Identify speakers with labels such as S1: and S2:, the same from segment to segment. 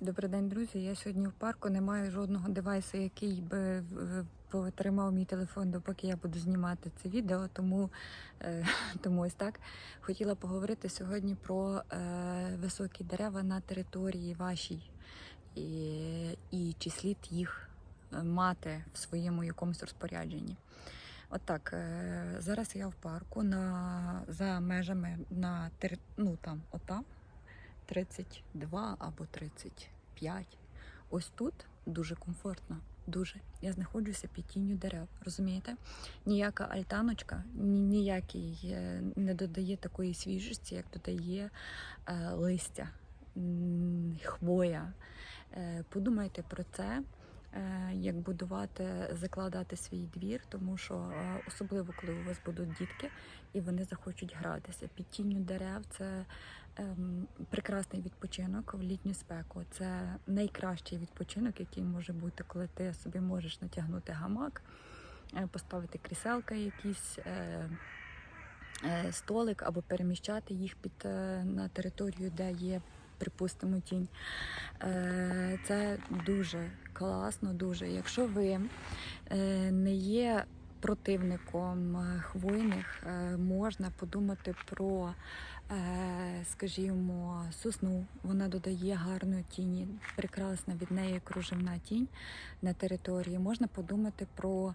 S1: Добрий день, друзі. Я сьогодні в парку не маю жодного девайсу, який би в- потримав мій телефон, допоки я буду знімати це відео. Тому, е, тому ось так хотіла поговорити сьогодні про е, високі дерева на території вашій і, і чи слід їх е, мати в своєму якомусь розпорядженні. Отак, е, зараз я в парку на, за межами на ну там, отам. 32 або 35. Ось тут дуже комфортно. Дуже. Я знаходжуся під тінню дерев. Розумієте? Ніяка альтаночка, ні, ніякий е, не додає такої свіжості, як додає е, листя, хвоя. Е, подумайте про це. Е, Як будувати, закладати свій двір, тому що е, особливо коли у вас будуть дітки і вони захочуть гратися. Під тінню дерев це ем, прекрасний відпочинок в літню спеку. Це найкращий відпочинок, який може бути, коли ти собі можеш натягнути гамак, е, поставити кріселка якісь. Столик або переміщати їх під на територію, де є, припустимо, тінь. Е, Це дуже класно, дуже. Якщо ви е, не є противником е, хвойних, е, можна подумати про, е, скажімо, сосну. Вона додає гарної тіні, прекрасна від неї кружевна тінь на території. Можна подумати про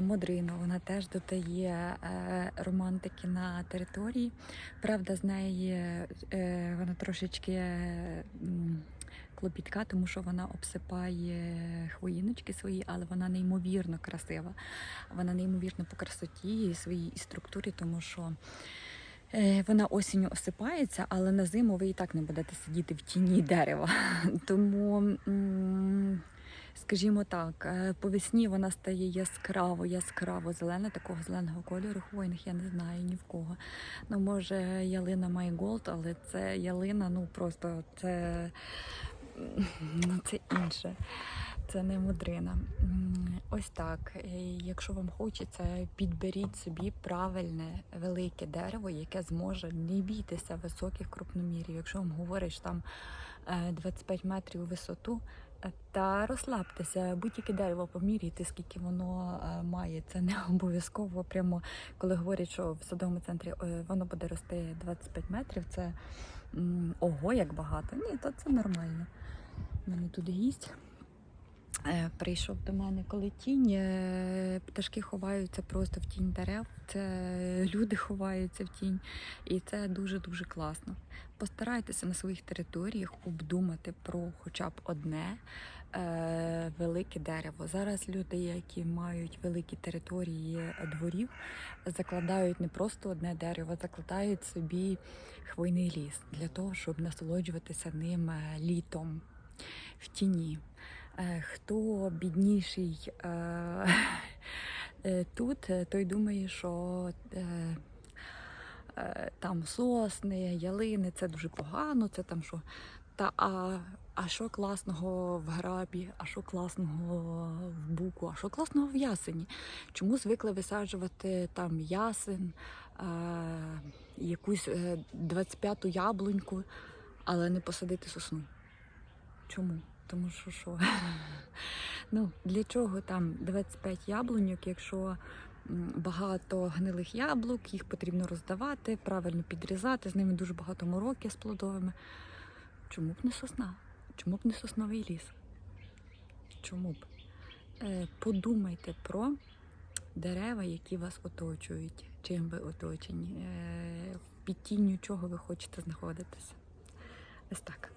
S1: модрину. Вона теж додає романтики на території. Правда, з неї вона трошечки. Клопітка, тому що вона обсипає хвоїночки свої, але вона неймовірно красива. Вона неймовірно по красоті і своїй і структурі, тому що е, вона осінню осипається, але на зиму ви і так не будете сидіти в тіні дерева. Тому, скажімо так, е, по весні вона стає яскраво, яскраво зелена, такого зеленого кольору хвойних я не знаю ні в кого. Ну, може, ялина має голд, але це ялина, ну просто це, ну, це інше. Це не мудрина. Ось так. Е, Якщо вам хочеться, підберіть собі правильне велике дерево, яке зможе не бійтися високих крупномірів. Якщо вам говориш там е, 25 метрів висоту, е, та розслабтеся, будь-яке дерево поміряйте, скільки воно е, має. Це не обов'язково. Прямо коли говорять, що в садовому центрі е, воно буде рости 25 метрів, це ого, як багато. Ні, то це нормально. У мене тут гість. Е, Прийшов до мене, коли тінь, е, пташки ховаються просто в тінь дерев, це люди ховаються в тінь, і це дуже-дуже класно. Постарайтеся на своїх територіях обдумати про хоча б одне е, велике дерево. Зараз люди, які мають великі території дворів, закладають не просто одне дерево, закладають собі хвойний ліс для того, щоб насолоджуватися ним е, літом в тіні. Е, Хто бідніший е, е, тут, той думає, що там сосни, ялини це дуже погано, це там що. Та а, а що класного в грабі, а що класного в буку, а що класного в ясені? Чому звикли висаджувати там ясен, е, якусь е, 25-ту яблуньку, але не посадити сосну? Чому? Тому що що? ну, для чого там 25 яблуньок, якщо багато гнилих яблук, їх потрібно роздавати, правильно підрізати, з ними дуже багато мороки з плодовими. Чому б не сосна? Чому б не сосновий ліс? Чому б? Е, подумайте про дерева, які вас оточують, чим ви оточені, е, під тінню чого ви хочете знаходитися. Ось так.